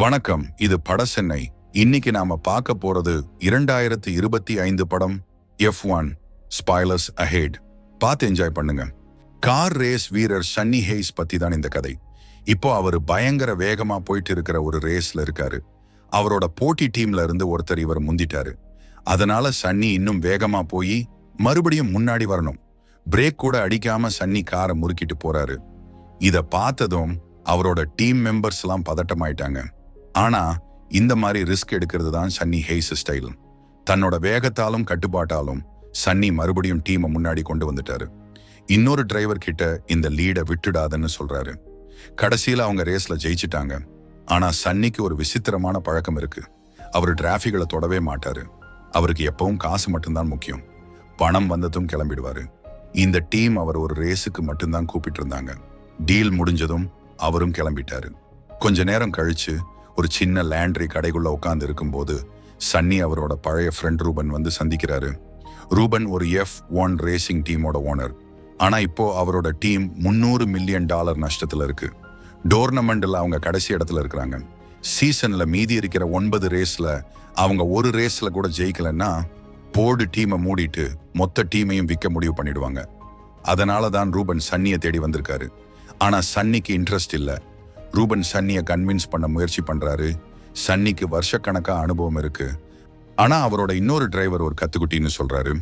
வணக்கம். இது பட சென்னை இன்னைக்கு நாம பார்க்க போறது இரண்டாயிரத்தி இருபத்தி ஐந்து படம் எஃப் ஒன் ஸ்பாய்லஸ் அஹேட் பார்த்து என்ஜாய் பண்ணுங்க. கார் ரேஸ் வீரர் சன்னி ஹேஸ் பத்தி தான் இந்த கதை. இப்போ அவர் பயங்கர வேகமா போயிட்டு இருக்கிற ஒரு ரேஸ்ல இருக்காரு. அவரோட போட்டி டீம்ல இருந்து ஒருத்தர் இவர் முந்திட்டாரு. அதனால சன்னி இன்னும் வேகமா போய் மறுபடியும் முன்னாடி வரணும். பிரேக் கூட அடிக்காம சன்னி காரை முறுக்கிட்டு போறாரு. இதை பார்த்ததும் அவரோட டீம் மெம்பர்ஸ்லாம் பதட்டமாயிட்டாங்க. ஆனா இந்த மாதிரி ரிஸ்க் எடுக்கிறது தான் சன்னி ஹேஸ் ஸ்டைல் தன்னோட வேகத்தாலும் கட்டுப்பாட்டாலும் சன்னி மறுபடியும் டீமை முன்னாடி கொண்டு வந்துட்டாரு. இன்னொரு டிரைவர் கிட்ட இந்த லீடை விட்டுடாதன்னு சொல்றாரு. கடைசியில் அவங்க ரேஸ்ல ஜெயிச்சிட்டாங்க. ஆனா சன்னிக்கு ஒரு விசித்திரமான பழக்கம் இருக்கு. அவர் டிராஃபிகளை தொடவே மாட்டாரு. அவருக்கு எப்பவும் காசு மட்டும்தான் முக்கியம். பணம் வந்ததும் கிளம்பிடுவாரு. இந்த டீம் அவர் ஒரு ரேஸுக்கு மட்டும்தான் கூப்பிட்டு இருந்தாங்க டீல் முடிஞ்சதும் அவரும் கிளம்பிட்டாரு. கொஞ்ச நேரம் கழிச்சு ஒரு சின்ன லேண்ட்ரி கடைக்குள்ள உட்காந்து இருக்கும்போது சன்னி அவரோட பழைய ஃப்ரெண்ட் ரூபன் வந்து சந்திக்கிறாரு. ரூபன் ஒரு எஃப் ஒன் ரேசிங் டீமோட ஓனர் ஆனா இப்போ அவரோட டீம் முன்னூறு மில்லியன் டாலர் நஷ்டத்துல இருக்கு. டோர்னமெண்ட்ல அவங்க கடைசி இடத்துல இருக்கிறாங்க. சீசன்ல மீதி இருக்கிற ஒன்பது ரேஸ்ல அவங்க ஒரு ரேஸ்ல கூட ஜெயிக்கலன்னா போர்டு டீமை மூடிட்டு மொத்த டீமையும் விற்க முடிவு பண்ணிடுவாங்க. அதனால தான் ரூபன் சன்னியை தேடி வந்திருக்காரு. ஆனா சன்னிக்கு இன்ட்ரெஸ்ட் இல்லை. ரூபன் சன்னியை கன்வின்ஸ் பண்ண முயற்சி பண்றாரு. சன்னிக்கு வருஷக்கணக்காக அனுபவம் இருக்கு. ஆனா அவரோட இன்னொரு டிரைவர் ஒரு கத்துக்குட்டின்னு சொல்றாரு.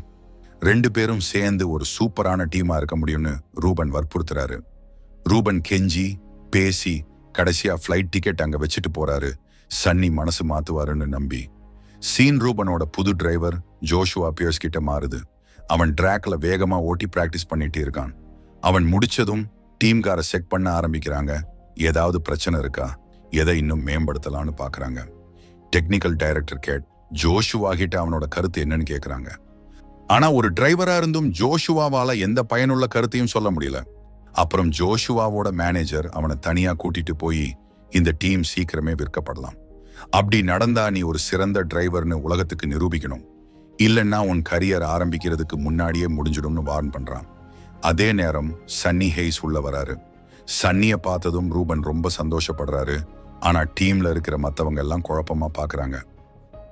ரெண்டு பேரும் சேர்ந்து ஒரு சூப்பரான டீமா இருக்க முடியும்னு ரூபன் வற்புறுத்துறாரு. ரூபன் கெஞ்சி பேசி கடைசியா ஃப்ளைட் டிக்கெட் அங்க வச்சுட்டு போறாரு. சன்னி மனசு மாத்துவாருன்னு நம்பி. சீன் ரூபனோட புது டிரைவர் ஜோஷுவா பியர்ஸ் கிட்ட மாறுது. அவன் ட்ராக்ல வேகமா ஓட்டி பிராக்டிஸ் பண்ணிட்டு இருக்கான். அவன் முடிச்சதும் டீம்கார செக் பண்ண ஆரம்பிக்கிறாங்க. ஏதாவது பிரச்சனை இருக்கா? எதை இன்னும் மேம்படுத்தலாம்னு பார்க்குறாங்க டெக்னிக்கல் டைரக்டர் கேட் ஜோஷுவாகிட்ட அவனோட கருத்து என்னன்னு கேட்குறாங்க ஆனால் ஒரு டிரைவராக இருந்தும் ஜோஷுவாவால் எந்த பயனுள்ள கருத்தையும் சொல்ல முடியல. அப்புறம் ஜோஷுவாவோட மேனேஜர் அவனை தனியாக கூட்டிட்டு போய் இந்த டீம் சீக்கிரமே விற்கப்படலாம். அப்படி நடந்தா நீ ஒரு சிறந்த டிரைவர்னு உலகத்துக்கு நிரூபிக்கணும். இல்லைன்னா உன் கரியர் ஆரம்பிக்கிறதுக்கு முன்னாடியே முடிஞ்சிடும்னு வார்ன் பண்ணுறான் அதே நேரம் சன்னி ஹெய்ஸ் உள்ள வராரு. சன்னியை பார்த்ததும் ரூபன் ரொம்ப சந்தோஷப்படுறாரு. ஆனால் டீமில் இருக்கிற மற்றவங்க எல்லாம் குழப்பமாக பார்க்குறாங்க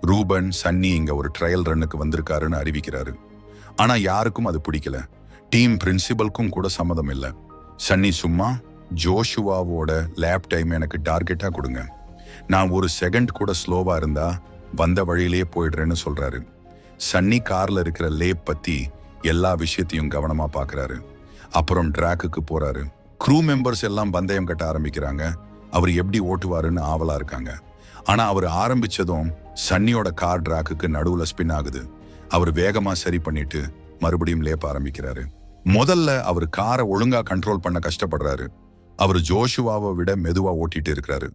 ரூபன் சன்னி இங்கே ஒரு ட்ரையல் ரன்னுக்கு வந்திருக்காருன்னு அறிவிக்கிறாரு. ஆனால் யாருக்கும் அது பிடிக்கல. டீம் பிரின்சிபலுக்கும் கூட சம்மதம் இல்லை. சன்னி சும்மா ஜோஷுவாவோட லேப் டைம் எனக்கு டார்கெட்டாக கொடுங்க. நான் ஒரு செகண்ட் கூட ஸ்லோவாக இருந்தால் வந்த வழியிலேயே போயிடுறேன்னு சொல்கிறாரு சன்னி காரில் இருக்கிற லேப் பற்றி எல்லா விஷயத்தையும் கவனமாக பார்க்குறாரு அப்புறம் ட்ராக்குக்கு போகிறாரு க்ரூ மெம்பர்ஸ் எல்லாம் பந்தயம் கட்ட ஆரம்பிக்கிறாங்க. அவர் எப்படி ஓட்டுவாருன்னு ஆவலா இருக்காங்க. ஆனால் அவர் ஆரம்பிச்சதும் சன்னியோட கார் ட்ராக்குக்கு நடுவில் ஸ்பின் ஆகுது. அவர் வேகமாக சரி பண்ணிட்டு மறுபடியும் லேப்ப ஆரம்பிக்கிறாரு. முதல்ல அவர் காரை ஒழுங்காக கண்ட்ரோல் பண்ண கஷ்டப்படுறாரு. அவர் ஜோஷுவாவை விட மெதுவாக ஓட்டிட்டு இருக்கிறாரு.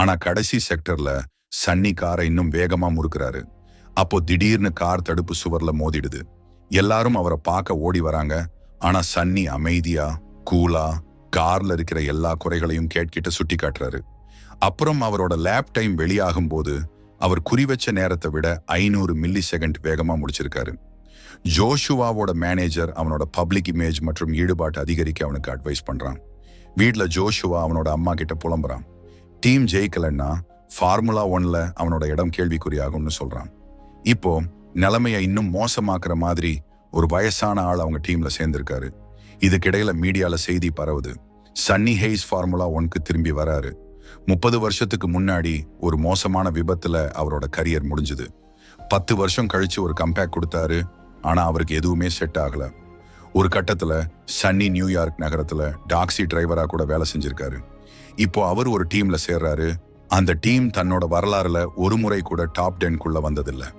ஆனால் கடைசி செக்டரில் சன்னி காரை இன்னும் வேகமாக முறுக்கிறாரு. அப்போ திடீர்னு கார் தடுப்பு சுவரில் மோதிடுது. எல்லாரும் அவரை பார்க்க ஓடி வராங்க. ஆனால் சன்னி அமைதியா கூலா கார்ல இருக்கிற எல்லா குறைகளையும் கேட்கிட்டு சுட்டி காட்டுறாரு. அப்புறம் அவரோட லேப் டைம் வெளியாகும் போது அவர் குறிவச்ச நேரத்தை விட ஐநூறு மில்லி செகண்ட் வேகமா முடிச்சிருக்காரு. ஜோஷுவாவோட மேனேஜர் அவனோட பப்ளிக் இமேஜ் மற்றும் ஈடுபாட்டு அதிகரிக்க அவனுக்கு அட்வைஸ் பண்றான். வீட்டில் ஜோஷுவா அவனோட அம்மா கிட்ட புலம்புறான். டீம் ஜெயிக்கலன்னா ஃபார்முலா ஒன்ல அவனோட இடம் கேள்விக்குறியாகும்னு சொல்றான். இப்போ நிலைமையை இன்னும் மோசமாக்குற மாதிரி ஒரு வயசான ஆள் அவங்க டீம்ல சேர்ந்திருக்காரு. இதுக்கிடையில மீடியால செய்தி பரவுது. சன்னி ஹெய்ஸ் ஃபார்முலா ஒன்க்கு திரும்பி வராரு. முப்பது வருஷத்துக்கு முன்னாடி ஒரு மோசமான விபத்துல அவரோட கரியர் முடிஞ்சுது. பத்து வருஷம் கழிச்சு ஒரு கம்பேக் கொடுத்தாரு. ஆனா அவருக்கு எதுவுமே செட் ஆகல. ஒரு கட்டத்துல சன்னி நியூயார்க் நகரத்துல டாக்ஸி டிரைவரா கூட வேலை செஞ்சிருக்காரு. இப்போ அவர் ஒரு டீம்ல சேர்றாரு. அந்த டீம் தன்னோட வரலாறுல ஒரு முறை கூட டாப் டென்குள்ள வந்ததில்லை.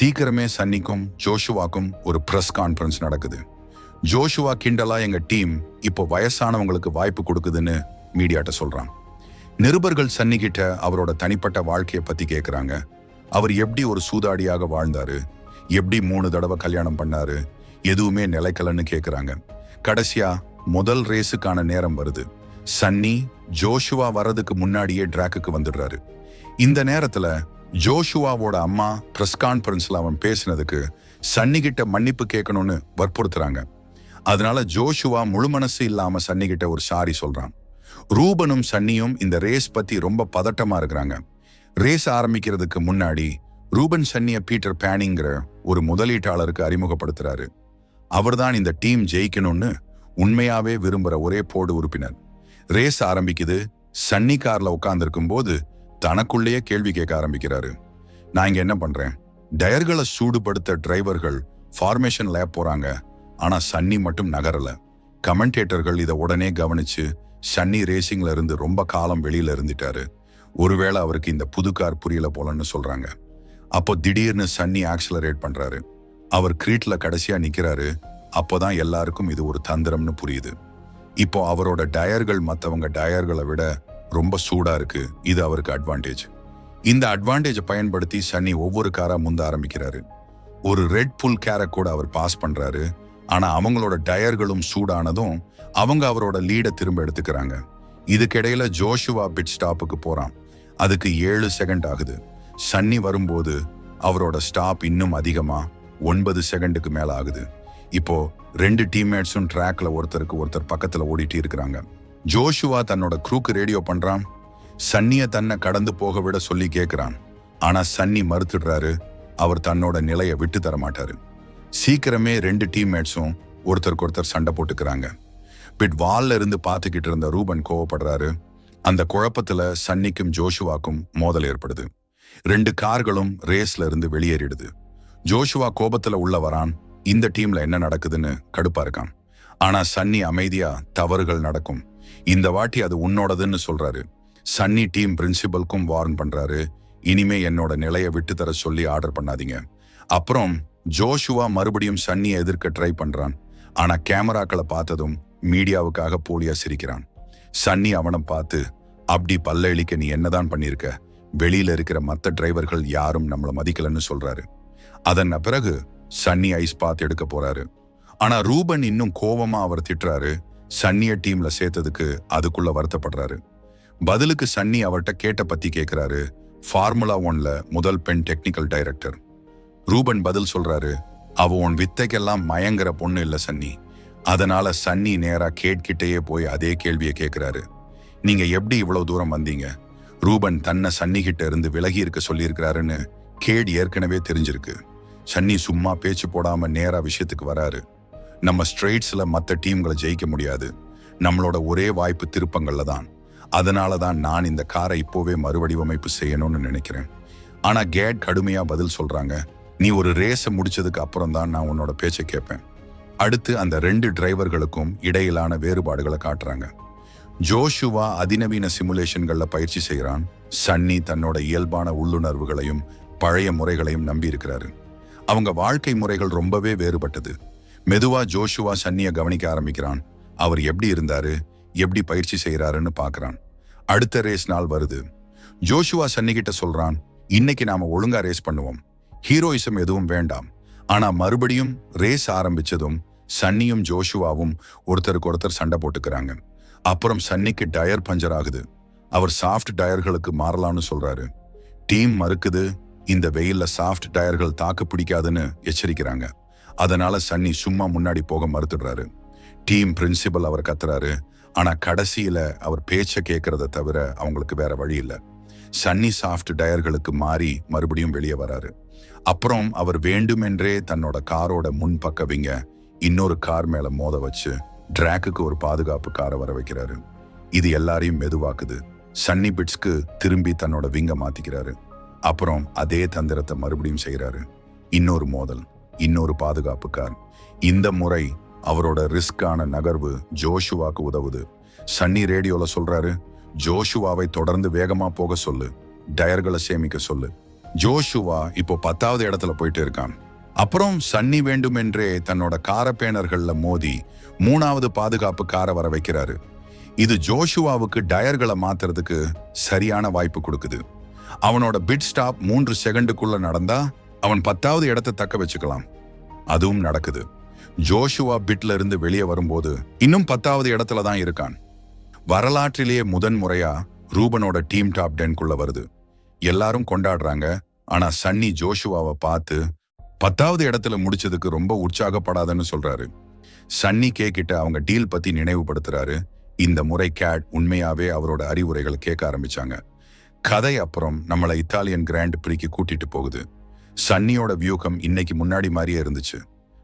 சீக்கிரமே சன்னிக்கும் ஜோஷுவாக்கும் ஒரு ப்ரெஸ் கான்ஃபரன்ஸ் நடக்குது. ஜோஷுவா கிண்டலா எங்க டீம் இப்போ வயசானவங்களுக்கு வாய்ப்பு கொடுக்குதுன்னு மீடியாட்ட சொல்றான் நிருபர்கள் சன்னிகிட்ட அவரோட தனிப்பட்ட வாழ்க்கையை பத்தி கேட்குறாங்க அவர் எப்படி ஒரு சூதாடியாக வாழ்ந்தாரு? எப்படி மூணு தடவை கல்யாணம் பண்ணாரு? எதுவுமே நிலைக்கலன்னு கேட்குறாங்க கடைசியா முதல் ரேஸுக்கான நேரம் வருது. சன்னி ஜோஷுவா வர்றதுக்கு முன்னாடியே டிராக்குக்கு வந்துடுறாரு. இந்த நேரத்துல ஜோஷுவாவோட அம்மா பிரஸ் கான்பரன்ஸ்ல அவன் பேசினதுக்கு சன்னி கிட்ட மன்னிப்பு கேட்கணும்னு வற்புறுத்துறாங்க. அதனால ஜோஷுவா முழு மனசு இல்லாம சன்னிகிட்ட ஒரு சாரி சொல்றான். ரூபனும் சன்னியும் இந்த ரேஸ் பத்தி ரொம்ப பதட்டமா இருக்கிறாங்க. ரேஸ் ஆரம்பிக்கிறதுக்கு முன்னாடி ரூபன் சன்னிய பீட்டர் பேனிங்கிற ஒரு முதலீட்டாளருக்கு அறிமுகப்படுத்துறாரு. அவர்தான் இந்த டீம் ஜெயிக்கணும்னு உண்மையாவே விரும்புற ஒரே போர்டு உறுப்பினர். ரேஸ் ஆரம்பிக்குது. சன்னி கார்ல உட்கார்ந்துருக்கும் போது தனக்குள்ளேயே கேள்வி கேட்க ஆரம்பிக்கிறாரு. நான் இங்க என்ன பண்றேன்? டயர்களை சூடுபடுத்த டிரைவர்கள் ஃபார்மேஷன் லேப் போறாங்க. ஆனா சன்னி மட்டும் நகரல. கமெண்டேட்டர்கள் இதை உடனே கவனிச்சு சன்னி ரேசிங்ல இருந்து ரொம்ப காலம் வெளியில இருந்துட்டாரு. ஒருவேளை அவருக்கு இந்த புது கார் புரியல போலன்னு சொல்றாங்க. அப்போ திடீர்னு சன்னி ஆக்சலரேட் பண்றாரு. அவர் கிரீட்ல கடைசியா நிக்கிறாரு. அப்போதான் எல்லாருக்கும் இது ஒரு தந்திரம்னு புரியுது. இப்போ அவரோட டயர்கள் மற்றவங்க டயர்களை விட ரொம்ப சூடா இருக்கு. இது அவருக்கு அட்வான்டேஜ் இந்த அட்வான்டேஜை பயன்படுத்தி சன்னி ஒவ்வொரு காரா முந்த ஆரம்பிக்கிறாரு. ஒரு ரெட் புல் கேரை கூட அவர் பாஸ் பண்றாரு. ஆனால் அவங்களோட டயர்களும் சூடானதும் அவங்க அவரோட லீடை திரும்ப எடுத்துக்கிறாங்க. இதுக்கிடையில ஜோஷுவா பிட் ஸ்டாப்புக்கு போகிறான் அதுக்கு ஏழு செகண்ட் ஆகுது. சன்னி வரும்போது அவரோட ஸ்டாப் இன்னும் அதிகமாக ஒன்பது செகண்டுக்கு மேலே ஆகுது. இப்போ ரெண்டு டீம்மேட்ஸும் ட்ராக்ல ஒருத்தருக்கு ஒருத்தர் பக்கத்தில் ஓடிட்டு இருக்கிறாங்க. ஜோஷுவா தன்னோட க்ரூக்கு ரேடியோ பண்ணுறான் சன்னியை தன்னை கடந்து போக விட சொல்லி கேட்குறான் ஆனால் சன்னி மறுத்துடுறாரு. அவர் தன்னோட நிலையை விட்டு தர மாட்டாரு. சீக்கிரமே ரெண்டு டீம்மேட்ஸும் ஒருத்தருக்கு ஒருத்தர் சண்டை போட்டுக்கிறாங்க. பிட் வால்ல இருந்து பார்த்துக்கிட்டு இருந்த ரூபன் கோவப்படுறாரு. அந்த குழப்பத்துல சன்னிக்கும் ஜோஷுவாக்கும் மோதல் ஏற்படுது. ரெண்டு கார்களும் ரேஸ்ல இருந்து வெளியேறிடுது. ஜோஷுவா கோபத்துல உள்ள வரான். இந்த டீம்ல என்ன நடக்குதுன்னு கடுப்பா இருக்கான். ஆனா சன்னி அமைதியா தவறுகள் நடக்கும். இந்த வாட்டி அது உன்னோடதுன்னு சொல்றாரு. சன்னி டீம் பிரின்சிபல்க்கும் வார்ன் பண்றாரு. இனிமே என்னோட நிலையை விட்டு தர சொல்லி ஆர்டர் பண்ணாதீங்க. அப்புறம் ஜோஷுவா மறுபடியும் சன்னியை எதிர்க்க ட்ரை பண்றான். ஆனா கேமராக்களை பார்த்ததும் மீடியாவுக்காக போலியா சிரிக்கிறான். சன்னி அவனை பார்த்து அப்படி பல்ல இழிக்க நீ என்னதான் பண்ணியிருக்க வெளியில இருக்கிற மற்ற டிரைவர்கள் யாரும் நம்மளை மதிக்கலன்னு சொல்றாரு. அதன் பிறகு சன்னி ஐஸ் பாத் எடுக்க போறாரு. ஆனா ரூபன் இன்னும் கோபமா அவர் திட்டுறாரு. சன்னிய டீம்ல சேர்த்ததுக்கு அதுக்குள்ள வருத்தப்படுறாரு. பதிலுக்கு சன்னி அவர்கிட்ட கேட்ட பத்தி கேட்கிறாரு ஃபார்முலா ஒன்ல முதல் பெண் டெக்னிக்கல் டைரக்டர் ரூபன் பதில் சொல்றாரு அவ உன் வித்தைக்கெல்லாம் மயங்குற பொண்ணு இல்லை சன்னி. அதனால சன்னி நேரா கேட்கிட்டேயே போய் அதே கேள்வியை கேட்கிறாரு நீங்க எப்படி இவ்வளவு தூரம் வந்தீங்க? ரூபன் தன்னை சன்னி கிட்ட இருந்து விலகி இருக்க சொல்லியிருக்கிறாருன்னு கேட் ஏற்கனவே தெரிஞ்சிருக்கு. சன்னி சும்மா பேச்சு போடாம நேரா விஷயத்துக்கு வராரு. நம்ம ஸ்ட்ரெயிட்ஸ்ல மற்ற டீம்களை ஜெயிக்க முடியாது. நம்மளோட ஒரே வாய்ப்பு திருப்பங்கள்ல தான். அதனால தான் நான் இந்த காரை இப்போவே மறுவடிவமைப்பு செய்யணும்னு நினைக்கிறேன். ஆனா கேட் கடுமையா பதில் சொல்றாங்க. நீ ஒரு ரேஸை முடிச்சதுக்கு அப்புறம் தான் நான் உன்னோட பேச்சை கேட்பேன். அடுத்து அந்த ரெண்டு டிரைவர்களுக்கும் இடையிலான வேறுபாடுகளை காட்டுறாங்க. ஜோஷுவா அதிநவீன சிமுலேஷன்களில் பயிற்சி செய்கிறான் சன்னி தன்னோட இயல்பான உள்ளுணர்வுகளையும் பழைய முறைகளையும் நம்பி இருக்கிறாரு அவங்க வாழ்க்கை முறைகள் ரொம்பவே வேறுபட்டது. மெதுவா ஜோஷுவா சன்னியை கவனிக்க ஆரம்பிக்கிறான். அவர் எப்படி இருந்தாரு எப்படி பயிற்சி செய்கிறாருன்னு பார்க்கறான். அடுத்த ரேஸ் நாள் வருது. ஜோஷுவா சன்னிக்கிட்ட சொல்கிறான் சொல்றான் இன்னைக்கு நாம ஒழுங்கா ரேஸ் பண்ணுவோம். ஹீரோயிசம் எதுவும் வேண்டாம். ஆனா மறுபடியும் ரேஸ் ஆரம்பிச்சதும் சன்னியும் ஜோஷுவாவும் ஒருத்தருக்கு ஒருத்தர் சண்டை போட்டுக்கிறாங்க. அப்புறம் சன்னிக்கு டயர் பஞ்சர் ஆகுது. அவர் சாஃப்ட் டயர்களுக்கு மாறலாம்னு சொல்றாரு. டீம் மறுக்குது. இந்த வெயில்ல சாஃப்ட் டயர்கள் தாக்கு பிடிக்காதுன்னு எச்சரிக்கிறாங்க. அதனால சன்னி சும்மா முன்னாடி போக மறுத்துடுறாரு. டீம் பிரின்சிபல் அவர் கத்துறாரு. ஆனா கடைசியில அவர் பேச்சை கேட்கறத தவிர அவங்களுக்கு வேற வழி இல்லை. சன்னி சாஃப்ட் டயர்களுக்கு மாறி மறுபடியும் வெளியே வராரு. அப்புறம் அவர் வேண்டுமென்றே தன்னோட காரோட முன்பக்க விங்க இன்னொரு கார் மேல மோத வச்சு டிராக்குக்கு ஒரு பாதுகாப்பு காரை வர வைக்கிறாரு. இது எல்லாரையும் மெதுவாக்குது. சன்னி பிட்ஸ்க்கு திரும்பி தன்னோட விங்க மாத்திக்கிறாரு. அப்புறம் அதே தந்திரத்தை மறுபடியும் செய்யறாரு இன்னொரு மோதல் இன்னொரு பாதுகாப்பு கார். இந்த முறை அவரோட ரிஸ்கான நகர்வு ஜோஷுவாக்கு உதவுது. சன்னி ரேடியோல சொல்றாரு ஜோஷுவாவை தொடர்ந்து வேகமா போக சொல்லு. டயர்களை சேமிக்க சொல்லு. ஜோஷுவா இப்போ பத்தாவது இடத்துல போயிட்டு இருக்கான். அப்புறம் சன்னி வேண்டுமென்றே தன்னோட காரப்பேனர்கள்ல மோதி மூணாவது பாதுகாப்பு காரை வர வைக்கிறாரு. இது ஜோஷுவாவுக்கு டயர்களை மாத்துறதுக்கு சரியான வாய்ப்பு கொடுக்குது. அவனோட பிட் ஸ்டாப் மூன்று செகண்டுக்குள்ள நடந்தா அவன் பத்தாவது இடத்தை தக்க வச்சுக்கலாம். அதுவும் நடக்குது. ஜோஷுவா பிட்ல இருந்து வெளியே வரும்போது இன்னும் பத்தாவது இடத்துல தான் இருக்கான். வரலாற்றிலேயே முதன் முறையா ரூபனோட டீம் டாப் டென்குள்ள வருது. எல்லாரும் கொண்டாடுறாங்க. ஆனா சன்னி ஜோஷுவாவை பார்த்து பத்தாவது இடத்துல முடிச்சதுக்கு ரொம்ப உற்சாகப்படாதன்னு சொல்றாரு. சன்னி கே கிட்ட அவங்க டீல் பத்தி நினைவுபடுத்துறாரு. இந்த முறை கேட் உண்மையாவே அவரோட அறிவுரைகள் கேட்க ஆரம்பிச்சாங்க. கதை அப்புறம் நம்மளை இத்தாலியன் கிராண்ட் பிரிக்கு கூட்டிட்டு போகுது. சன்னியோட வியூகம் இன்னைக்கு முன்னாடி மாதிரியே இருந்துச்சு.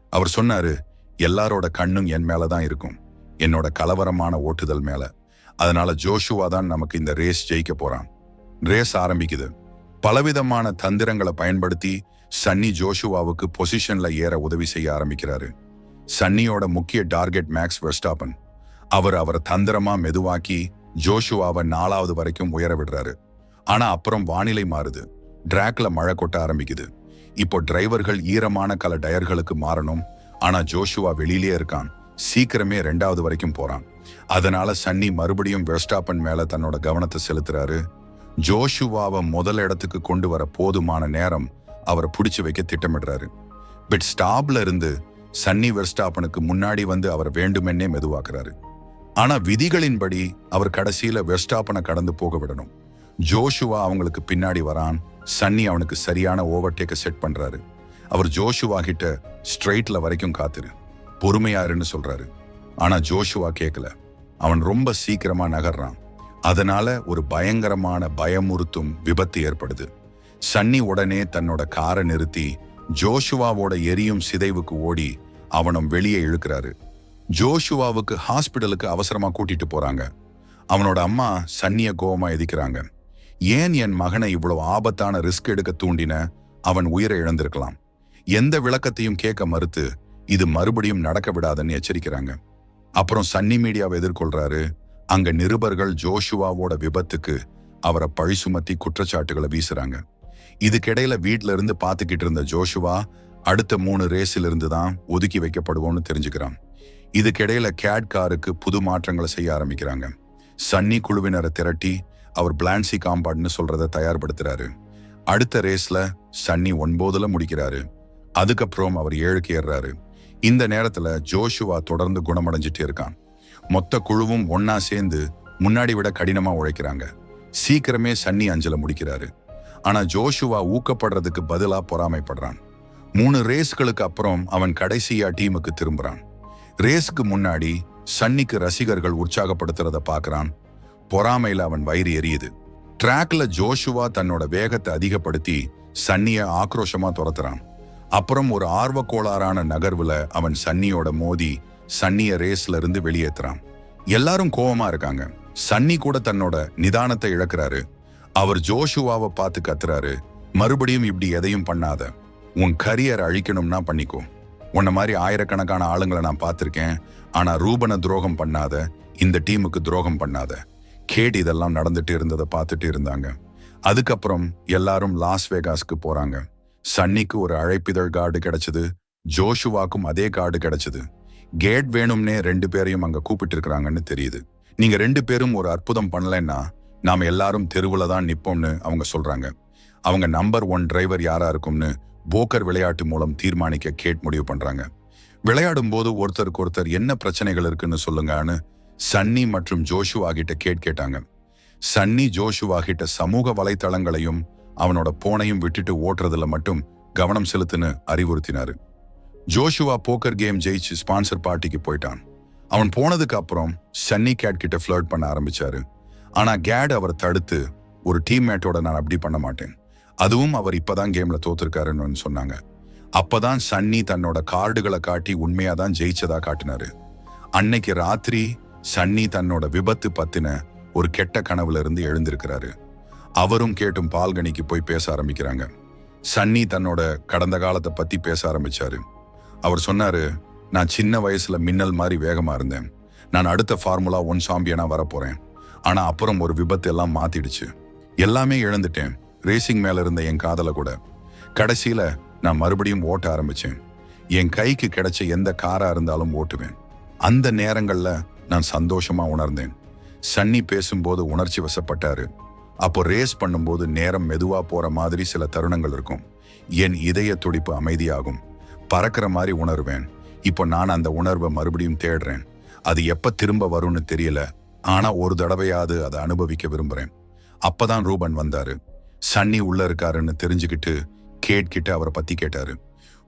அவர் சொன்னாரு எல்லாரோட கண்ணும் என் மேல தான் இருக்கும். என்னோட கலவரமான ஓட்டுதல் மேல. அதனால ஜோஷுவா தான் நமக்கு இந்த ரேஸ் ஜெயிக்க போறான். ரேஸ் ஆரம்பிக்குது. பலவிதமான தந்திரங்களை பயன்படுத்தி சன்னி ஜோஷுவாவுக்கு பொசிஷன்ல ஏற உதவி செய்ய ஆரம்பிக்கிறாரு. சன்னியோட முக்கிய டார்கெட் மேக்ஸ் வெர்ஸ்டாப்பன் அவர் அவரை தந்திரமா மெதுவாக்கி ஜோஷுவாவை நாலாவது வரைக்கும் உயர விடுறாரு. ஆனா அப்புறம் வானிலை மாறுது. டிராக்ல மழை கொட்ட ஆரம்பிக்குது. இப்போ டிரைவர்கள் ஈரமான கல டயர்களுக்கு மாறணும். ஆனா ஜோஷுவா வெளியிலே இருக்கான். சீக்கிரமே ரெண்டாவது வரைக்கும் போறான். அதனால சன்னி மறுபடியும் வெஸ்டாப்பன் மேல தன்னோட கவனத்தை செலுத்துறாரு. ஜோஷுவாவை முதல் இடத்துக்கு கொண்டு வர போதுமான நேரம் அவரை பிடிச்சு வைக்க திட்டமிடுறாரு. பிட் ஸ்டாப்ல இருந்து சன்னி வெர்ஸ்டாப்பனுக்கு முன்னாடி வந்து அவர் வேண்டுமென்னே மெதுவாக்குறாரு. ஆனா விதிகளின்படி அவர் கடைசியில வெர்ஸ்டாப்பனை கடந்து போக விடணும். ஜோஷுவா அவங்களுக்கு பின்னாடி வரான். சன்னி அவனுக்கு சரியான ஓவர்டேக்கை செட் பண்றாரு. அவர் ஜோஷுவா கிட்ட ஸ்ட்ரெயிட்ல வரைக்கும் காத்துரு. பொறுமையாருன்னு சொல்றாரு. ஆனா ஜோஷுவா கேட்கல அவன் ரொம்ப சீக்கிரமா நகர்றான். அதனால ஒரு பயங்கரமான பயமுறுத்தும் விபத்து ஏற்படுது. சன்னி உடனே தன்னோட காரை நிறுத்தி ஜோஷுவாவோட எரியும் சிதைவுக்கு ஓடி அவனும் வெளியே இழுக்கிறாரு. ஜோஷுவாவுக்கு ஹாஸ்பிடலுக்கு அவசரமா கூட்டிட்டு போறாங்க. அவனோட அம்மா சன்னிய கோவமா எதிக்கிறாங்க. ஏன் என் மகனை இவ்வளவு ஆபத்தான ரிஸ்க் எடுக்க தூண்டின? அவன் உயிரை இழந்திருக்கலாம். எந்த விளக்கத்தையும் கேட்க மறுத்து இது மறுபடியும் நடக்க விடாதுன்னு எச்சரிக்கிறாங்க. அப்புறம் சன்னி மீடியாவை எதிர்கொள்றாரு அங்க நிருபர்கள் ஜோஷுவாவோட விபத்துக்கு அவரை பழி சுமத்தி குற்றச்சாட்டுகளை வீசுறாங்க. இதுக்கிடையில வீட்டில இருந்து பாத்துக்கிட்டு இருந்த ஜோஷுவா அடுத்த மூணு ரேஸில் இருந்து தான் ஒதுக்கி வைக்கப்படுவோம்னு தெரிஞ்சுக்கிறான். இதுக்கிடையில கேட் காருக்கு புது மாற்றங்களை செய்ய ஆரம்பிக்கிறாங்க. சன்னி குழுவினரை திரட்டி அவர் பிளான்சி காம்பாட்னு சொல்றத தயார்படுத்துறாரு. அடுத்த ரேஸ்ல சன்னி ஒன்பதுல முடிக்கிறாரு. அதுக்கப்புறம் அவர் ஏழுக்கு ஏறுறாரு. இந்த நேரத்துல ஜோஷுவா தொடர்ந்து குணமடைஞ்சிட்டே இருக்கான். மொத்த குழுவும் ஒன்னா சேர்ந்து முன்னாடி விட கடினமா உழைக்கிறாங்க. சீக்கிரமே சன்னி அஞ்சல முடிக்கிறாரு. ஆனா ஜோஷுவா ஊக்கப்படுறதுக்கு பதிலா பொறாமைப்படுறான். மூணு ரேஸ்களுக்கு அப்புறம் அவன் கடைசியா டீமுக்கு திரும்புறான். ரேஸ்க்கு முன்னாடி சன்னிக்கு ரசிகர்கள் உற்சாகப்படுத்துறத பார்க்கறான் பொறாமையில அவன் வயிறு எரியுது. ட்ராக்ல ஜோஷுவா தன்னோட வேகத்தை அதிகப்படுத்தி சன்னிய ஆக்ரோஷமா துரத்துறான். அப்புறம் ஒரு ஆர்வக்கோளாறான நகர்வுல அவன் சன்னியோட மோதி சன்னிய ரேஸ்ல இருந்து வெளியேற்றுறான் எல்லாரும் கோவமா இருக்காங்க. சன்னி கூட தன்னோட நிதானத்தை இழக்கிறாரு. அவர் ஜோஷுவாவை பார்த்து கத்துறாரு. மறுபடியும் இப்படி எதையும் பண்ணாத. உன் கரியர் அழிக்கணும்னா பண்ணிக்கோ. உன்ன மாதிரி ஆயிரக்கணக்கான ஆளுங்களை நான் பார்த்துருக்கேன். ஆனா ரூபனை துரோகம் பண்ணாத. இந்த டீமுக்கு துரோகம் பண்ணாத. கேட் இதெல்லாம் நடந்துட்டு இருந்ததை பார்த்துட்டு இருந்தாங்க. அதுக்கப்புறம் எல்லாரும் லாஸ் வேகாஸ்க்கு போறாங்க. சன்னிக்கு ஒரு அழைப்பிதழ் கார்டு கிடைச்சது. ஜோஷுவாக்கும் அதே கார்டு கிடைச்சது. கேட் வேணும்னே ரெண்டு பேரையும் அங்க கூப்பிட்டு இருக்கிறாங்கன்னு தெரியுது. நீங்க ரெண்டு பேரும் ஒரு அற்புதம் பண்ணலைன்னா நாம எல்லாரும் தெருவுல தான் நிற்போம்னு அவங்க சொல்றாங்க. அவங்க நம்பர் ஒன் டிரைவர் யாரா இருக்கும்னு போக்கர் விளையாட்டு மூலம் தீர்மானிக்க கேட் முடிவு பண்றாங்க. விளையாடும் போது ஒருத்தருக்கு ஒருத்தர் என்ன பிரச்சனைகள் இருக்குன்னு சொல்லுங்கன்னு சன்னி மற்றும் ஜோஷுவா கிட்ட கேட் கேட்டாங்க. சன்னி ஜோஷுவா கிட்ட சமூக வலைத்தளங்களையும் அவனோட போனையும் விட்டுட்டு ஓட்டுறதுல மட்டும் கவனம் செலுத்துன்னு அறிவுறுத்தினாரு. ஜோஷுவா போக்கர் கேம் ஜெயிச்சு ஸ்பான்சர் பார்ட்டிக்கு போயிட்டான். அவன் போனதுக்கு அப்புறம் சன்னி கேட் கிட்ட ஃப்ளர்ட் பண்ண ஆரம்பிச்சாரு. ஆனா கேட் அவரை தடுத்து ஒரு டீம்மேட்டோட நான் அப்படி பண்ண மாட்டேன். அதுவும் அவர் இப்பதான் கேம்ல தோத்துருக்காருன்னு சொன்னாங்க. அப்பதான் சன்னி தன்னோட கார்டுகளை காட்டி உண்மையா தான் ஜெயிச்சதா காட்டினாரு. அன்னைக்கு ராத்திரி சன்னி தன்னோட விபத்து பத்தின ஒரு கெட்ட கனவுல இருந்து எழுந்திருக்கிறாரு. அவரும் கேட்டும் பால்கனிக்கு போய் பேச ஆரம்பிக்கிறாங்க. சன்னி தன்னோட கடந்த காலத்தை பத்தி பேச ஆரம்பிச்சாரு. அவர் சொன்னாரு நான் சின்ன வயசுல மின்னல் மாதிரி வேகமா இருந்தேன். நான் அடுத்த ஃபார்முலா ஒன் சாம்பியனா வரப்போறேன். ஆனா அப்புறம் ஒரு விபத்து எல்லாம் மாத்திடுச்சு. எல்லாமே இழந்துட்டேன். ரேசிங் மேல இருந்த என் காதல கூட. கடைசியில நான் மறுபடியும் ஓட்ட ஆரம்பிச்சேன். என் கைக்கு கிடைச்ச எந்த காரா இருந்தாலும் ஓட்டுவேன். அந்த நேரங்கள்ல நான் சந்தோஷமா உணர்ந்தேன். சன்னி பேசும்போது உணர்ச்சி வசப்பட்டாரு. அப்போ ரேஸ் பண்ணும்போது நேரம் மெதுவா போற மாதிரி சில தருணங்கள் இருக்கும். என் இதய துடிப்பு அமைதியாகும். பறக்கிற மாதிரி உணர்வேன். இப்போ நான் அந்த உணர்வை மறுபடியும் தேடுறேன். அது எப்ப திரும்ப வரும்னு தெரியல. ஆனா ஒரு தடவையாவது அதை அனுபவிக்க விரும்புறேன். அப்பதான் ரூபன் வந்தாரு. சன்னி உள்ள இருக்காருன்னு தெரிஞ்சுக்கிட்டு கேட்கிட்டு அவரை பத்தி கேட்டாரு.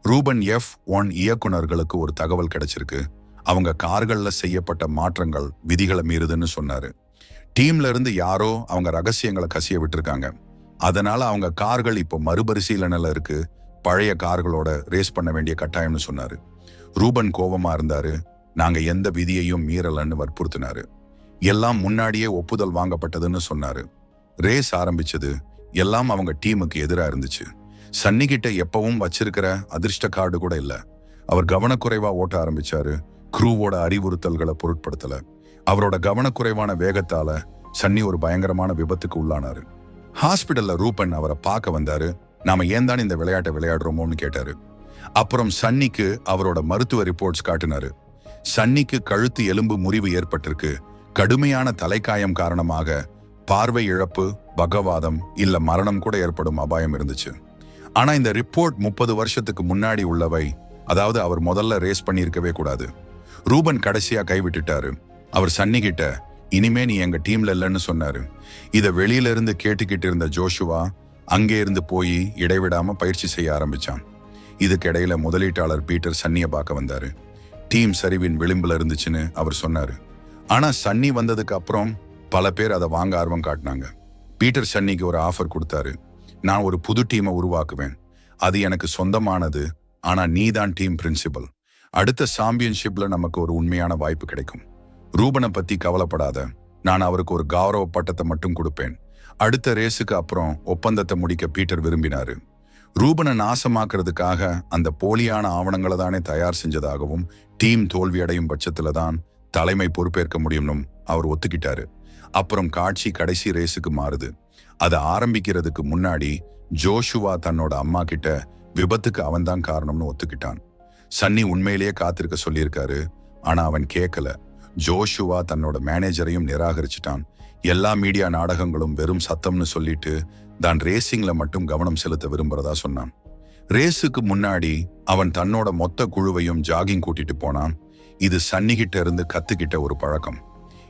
ரூபன் எஃப் ஒன் இயக்குனர்களுக்கு ஒரு தகவல் கிடைச்சிருக்கு. அவங்க கார்களில் செய்யப்பட்ட மாற்றங்கள் விதிகளை மீறுதுன்னு சொன்னாரு. டீம்ல இருந்து யாரோ அவங்க ரகசியங்களை கசிய விட்டுருக்காங்க. அதனால அவங்க கார்கள் இப்போ மறுபரிசீலனில் இருக்கு. பழைய கார்களோட ரேஸ் பண்ண வேண்டிய கட்டாயம்னு சொன்னாரு. ரூபன் கோபமா இருந்தாரு. நாங்க எந்த விதியையும் மீறலன்னு வற்புறுத்தினாரு. எல்லாம் முன்னாடியே ஒப்புதல் வாங்கப்பட்டதுன்னு சொன்னாரு. ரேஸ் ஆரம்பிச்சது எல்லாம் அவங்க டீமுக்கு எதிராக இருந்துச்சு. சன்னிகிட்ட எப்பவும் வச்சிருக்கிற அதிர்ஷ்ட கார்டு கூட இல்லை. அவர் கவனக்குறைவா ஓட்ட ஆரம்பிச்சாரு. க்ரூவோட அறிவுறுத்தல்களை பொருட்படுத்தல. அவரோட கவனக்குறைவான வேகத்தால சன்னி ஒரு பயங்கரமான விபத்துக்கு உள்ளானாரு. ஹாஸ்பிடல்ல ரூபன் அவரை பார்க்க வந்தாரு. நாம ஏன் தான் இந்த விளையாட்டை விளையாடுறோமோன்னு கேட்டாரு. அப்புறம் சன்னிக்கு அவரோட மருத்துவ ரிப்போர்ட்ஸ் காட்டினாரு. சன்னிக்கு கழுத்து எலும்பு முறிவு ஏற்பட்டிருக்கு. கடுமையான தலைக்காயம் காரணமாக பார்வை இழப்பு பகவாதம் இல்ல மரணம் கூட ஏற்படும் அபாயம் இருந்துச்சு. ஆனா இந்த ரிப்போர்ட் முப்பது வருஷத்துக்கு முன்னாடி உள்ளவை அதாவது அவர் முதல்ல ரேஸ் பண்ணியிருக்கவே கூடாது. ரூபன் கடைசியா கைவிட்டுட்டாரு. அவர் சன்னிகிட்ட இனிமே நீ எங்க டீம்ல இல்லைன்னு சொன்னாரு. இதை வெளியில இருந்து கேட்டுக்கிட்டு இருந்த ஜோஷுவா அங்கே இருந்து போய் இடைவிடாமல் பயிற்சி செய்ய ஆரம்பிச்சான். இதுக்கிடையில் முதலீட்டாளர் பீட்டர் சன்னியை பார்க்க வந்தார். டீம் சரிவின் விளிம்பில் இருந்துச்சுன்னு அவர் சொன்னார். ஆனால் சன்னி வந்ததுக்கு அப்புறம் பல பேர் அதை வாங்க ஆர்வம் காட்டினாங்க. பீட்டர் சன்னிக்கு ஒரு ஆஃபர் கொடுத்தாரு. நான் ஒரு புது டீமை உருவாக்குவேன். அது எனக்கு சொந்தமானது. ஆனால் நீ தான் டீம் பிரின்சிபல். அடுத்த சாம்பியன்ஷிப்ல நமக்கு ஒரு உண்மையான வாய்ப்பு கிடைக்கும். ரூபனை பற்றி கவலைப்படாத. நான் அவருக்கு ஒரு கௌரவ பட்டத்தை மட்டும் கொடுப்பேன். அடுத்த ரேஸுக்கு அப்புறம் ஒப்பந்தத்தை முடிக்க பீட்டர் விரும்பினாரு. ரூபனை நாசமாக்குறதுக்காக அந்த போலியான ஆவணங்களை தானே தயார் செஞ்சதாகவும் டீம் தோல்வியடையும் பட்சத்துல தான் தலைமை பொறுப்பேற்க முடியும்னும் அவர் ஒத்துக்கிட்டாரு. அப்புறம் காட்சி கடைசி ரேஸுக்கு மாறுது. அதை ஆரம்பிக்கிறதுக்கு முன்னாடி ஜோஷுவா தன்னோட அம்மா கிட்ட விபத்துக்கு அவன்தான் காரணம்னு ஒத்துக்கிட்டான். சன்னி உண்மையிலேயே காத்திருக்க சொல்லியிருக்காரு. ஆனா அவன் கேட்கல ஜோஷுவா தன்னோட மேனேஜரையும் நிராகரிச்சிட்டான். எல்லா மீடியா நாடகங்களும் வெறும் சத்தம்னு சொல்லிட்டு தான் ரேசிங்ல மட்டும் கவனம் செலுத்த விரும்புறதா சொன்னான். ரேஸுக்கு முன்னாடி அவன் தன்னோட மொத்த குழுவையும் ஜாகிங் கூட்டிட்டு போனான். இது சன்னிகிட்ட இருந்து கத்துக்கிட்ட ஒரு பழக்கம்.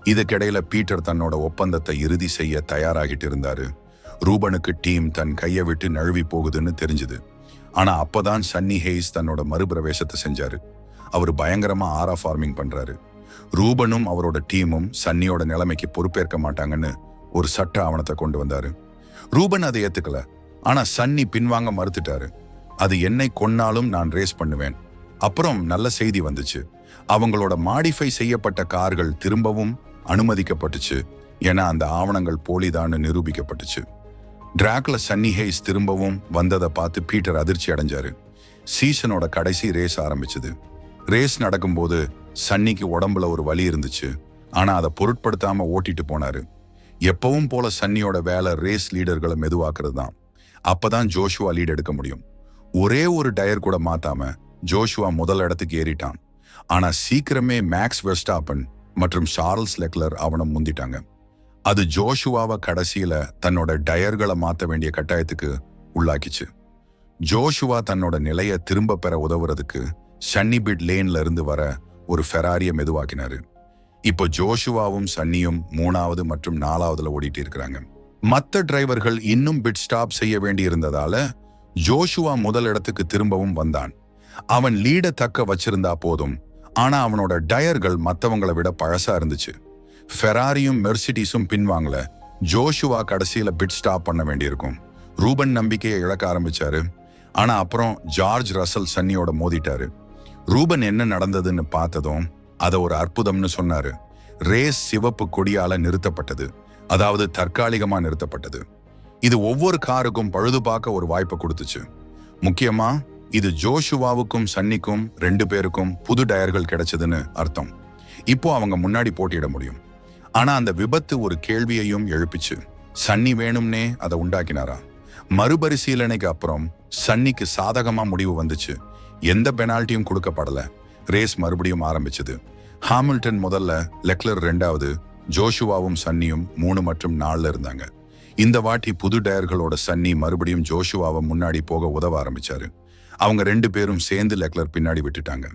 இதுக்கிடையில பீட்டர் தன்னோட ஒப்பந்தத்தை இறுதி செய்ய தயாராகிட்டு இருந்தாரு. ரூபனுக்கு டீம் தன் கையை விட்டு நழுவி போகுதுன்னு தெரிஞ்சுது. ஆனா அப்பதான் சன்னி ஹெய்ஸ் தன்னோட மறுபிரவேசத்தை செஞ்சாரு. அவர் பயங்கரமா ஆரா ஃபார்மிங் பண்றாரு. ரூபனும் அவரோட டீமும் சன்னியோட நிலைமைக்கு பொறுப்பேற்க மாட்டாங்கன்னு ஒரு சட்ட ஆவணத்தை கொண்டு வந்தாரு. ரூபன் அதை ஏத்துக்கல. ஆனா சன்னி பின்வாங்க மறுத்துட்டாரு. அது என்னை கொன்னாலும் நான் ரேஸ் பண்ணுவேன். அப்புறம் நல்ல செய்தி வந்துச்சு. அவங்களோட மாடிஃபை செய்யப்பட்ட கார்கள் திரும்பவும் அனுமதிக்கப்பட்டுச்சு. என அந்த ஆவணங்கள் போலிதான்னு நிரூபிக்கப்பட்டுச்சு. டிராக்ல சன்னி ஹேஸ் திரும்பவும் வந்ததை பார்த்து பீட்டர் அதிர்ச்சி அடைஞ்சாரு. சீசனோட கடைசி ரேஸ் ஆரம்பிச்சது. ரேஸ் நடக்கும்போது சன்னிக்கு உடம்புல ஒரு வலி இருந்துச்சு. ஆனா அதை பொருட்படுத்தாம ஓட்டிட்டு போனாரு. எப்பவும் போல சன்னியோட வேலை ரேஸ் லீடர்களை மெதுவாக்குறது தான். அப்பதான் ஜோஷுவா லீட் எடுக்க முடியும். ஒரே ஒரு டயர் கூட மாத்தாம ஜோஷுவா முதல் இடத்துக்கு ஏறிட்டான். ஆனா சீக்கிரமே மேக்ஸ் வெஸ்டாப்பன் மற்றும் சார்ல்ஸ் லெக்லர் அவனை முந்திட்டாங்க. அது ஜோஷுவாவை கடைசியில தன்னோட டயர்களை மாத்த வேண்டிய கட்டாயத்துக்கு உள்ளாக்கிச்சு. ஜோஷுவா தன்னோட நிலையை திரும்ப பெற உதவுறதுக்கு சன்னிபிட் லேன்ல இருந்து வர ஒரு ஃபெராரியை மெதுவாக்கினாரு. இப்போ ஜோஷுவாவும் சன்னியும் மூணாவது மற்றும் நாலாவதுல ஓடிட்டு இருக்கிறாங்க. மற்ற டிரைவர்கள் இன்னும் பிட் ஸ்டாப் செய்ய வேண்டி இருந்ததால ஜோஷுவா முதல் இடத்துக்கு திரும்பவும் வந்தான். அவன் லீட தக்க வச்சிருந்தா போதும். ஆனா அவனோட டயர்கள் மற்றவங்களை விட பழசா இருந்துச்சு. ஃபெராரியும் மெர்சிடிஸும் பின்வாங்கல. ஜோஷுவா கடைசியில பிட் ஸ்டாப் பண்ண வேண்டியிருக்கும். ரூபன் நம்பிக்கையை இழக்க ஆரம்பிச்சாரு. ஆனா அப்புறம் ஜார்ஜ் ரசல் சன்னியோட மோதிட்டாரு. ரூபன் என்ன நடந்ததுன்னு பார்த்ததும் அதை ஒரு அற்புதம்னு சொன்னாரு. ரேஸ் சிவப்பு கொடியால நிறுத்தப்பட்டது. அதாவது தற்காலிகமா நிறுத்தப்பட்டது. இது ஒவ்வொரு காருக்கும் பழுது பார்க்க ஒரு வாய்ப்பை கொடுத்துச்சு. முக்கியமா இது ஜோஷுவாவுக்கும் சன்னிக்கும் ரெண்டு பேருக்கும் புது டயர்கள் கிடைச்சதுன்னு அர்த்தம். இப்போ அவங்க முன்னாடி போட்டியிட முடியும். ஆனா அந்த விபத்து ஒரு கேள்வியையும் எழுப்பிச்சு. சன்னி வேணும்னே அதை உண்டாக்கினாரா? மறுபரிசீலனைக்கு அப்புறம் சன்னிக்கு சாதகமா முடிவு வந்துச்சு. எந்த பெனால்ட்டியும் கொடுக்கப்படல. ரேஸ் மறுபடியும் ஆரம்பிச்சது. ஹாமில்டன் முதல்ல லெக்லர் ரெண்டாவது ஜோஷுவாவும் சன்னியும் மூணு மற்றும் நாலில் இருந்தாங்க. இந்த வாட்டி புது டயர்களோட சன்னி மறுபடியும் ஜோஷுவாவை முன்னாடி போக உதவ ஆரம்பிச்சாரு. அவங்க ரெண்டு பேரும் சேர்ந்து லெக்லர் பின்னாடி விட்டுட்டாங்க.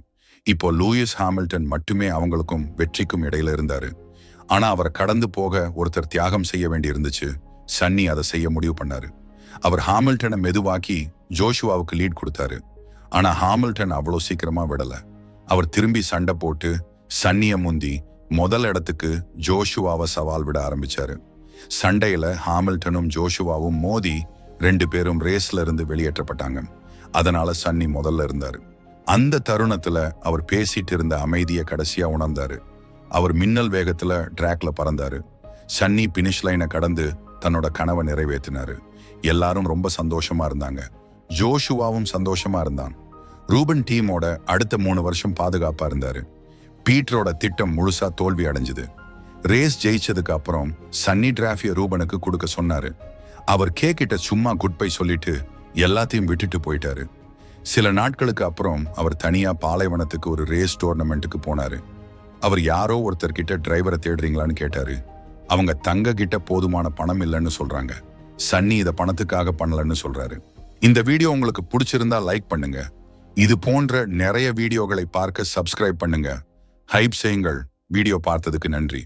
இப்போ லூயிஸ் ஹாமில்டன் மட்டுமே அவங்களுக்கும் வெற்றிக்கும் இடையில இருந்தாரு. ஆனா அவரை கடந்து போக ஒருத்தர் தியாகம் செய்ய வேண்டி இருந்துச்சு. சன்னி அதை செய்ய முடிவு பண்ணாரு. அவர் ஹாமில்டனை மெதுவாக்கி ஜோஷுவாவுக்கு லீட் கொடுத்தாரு. ஆனால் ஹாமில்டன் அவ்வளோ சீக்கிரமாக விடலை. அவர் திரும்பி சண்டை போட்டு சன்னிய முந்தி முதல் இடத்துக்கு ஜோஷுவாவை சவால் விட ஆரம்பிச்சாரு. சண்டையில் ஹாமில்டனும் ஜோஷுவாவும் மோதி ரெண்டு பேரும் ரேஸ்ல இருந்து வெளியேற்றப்பட்டாங்க. அதனால சன்னி முதல்ல இருந்தார். அந்த தருணத்துல அவர் பேசிட்டு இருந்த அமைதியை கடைசியா உணர்ந்தாரு. அவர் மின்னல் வேகத்துல ட்ராக்ல பறந்தாரு. சன்னி பினிஷ் லைனை கடந்து தன்னோட கனவை நிறைவேற்றினாரு எல்லாரும் ரொம்ப சந்தோஷமா இருந்தாங்க. ஜோஷுவாவும் சந்தோஷமா இருந்தான். ரூபன் டீமோட அடுத்த மூணு வருஷம் பாதுகாப்பா இருந்தாரு. பீட்டரோட திட்டம் முழுசா தோல்வி அடைஞ்சது. ரேஸ் ஜெயிச்சதுக்கு அப்புறம் சன்னி டிராஃபிய ரூபனுக்கு கொடுக்க சொன்னாரு. அவர் கேக்கிட்ட சும்மா குட் பை சொல்லிட்டு எல்லாத்தையும் விட்டுட்டு போயிட்டாரு. சில நாட்களுக்கு அப்புறம் அவர் தனியா பாலைவனத்துக்கு ஒரு ரேஸ் டோர்னமெண்ட்டுக்கு போனாரு. அவர் யாரோ ஒருத்தர்கிட்ட டிரைவரை தேடுறீங்களான்னு கேட்டாரு. அவங்க தங்க கிட்ட போதுமான பணம் இல்லைன்னு சொல்றாங்க. சன்னி இதை பணத்துக்காக பண்ணலன்னு சொல்றாரு. இந்த வீடியோ உங்களுக்கு பிடிச்சிருந்தா லைக் பண்ணுங்க. இது போன்ற நிறைய வீடியோகளை பார்க்க சப்ஸ்கிரைப் பண்ணுங்க. ஹைப் செய்யுங்கள். வீடியோ பார்த்ததுக்கு நன்றி.